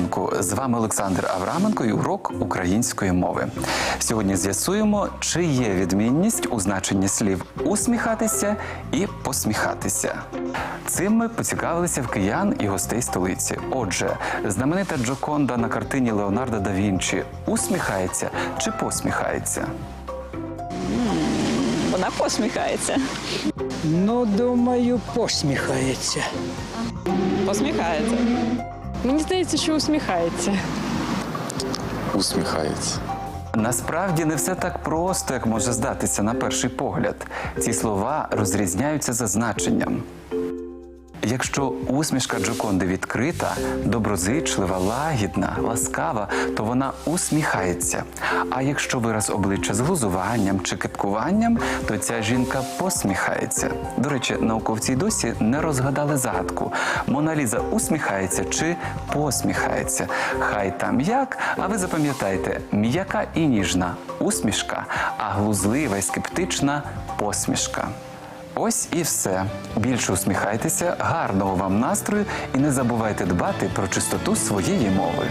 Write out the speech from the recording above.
ранку. З вами Олександр Авраменко і урок української мови. Сьогодні з'ясуємо, чи є відмінність у значенні слів усміхатися і посміхатися. Цим ми поцікавилися в киян і гостей столиці. Отже, знаменита Джоконда на картині Леонардо да Вінчі усміхається чи посміхається? Вона посміхається. Ну, думаю, посміхається. Посміхається. Мені здається, що усміхається. усміхається. Насправді не все так просто, як може здатися на перший погляд. Ці слова розрізняються за значенням. Якщо усмішка Джоконди відкрита, доброзичлива, лагідна, ласкава, то вона усміхається. А якщо вираз обличчя з глузуванням чи кипкуванням, то ця жінка посміхається. До речі, науковці й досі не розгадали загадку. Мона Ліза усміхається чи посміхається. Хай там як, а ви запам'ятайте, м'яка і ніжна усмішка, а глузлива і скептична посмішка. Ось і все. Більше усміхайтеся, гарного вам настрою і не забувайте дбати про чистоту своєї мови.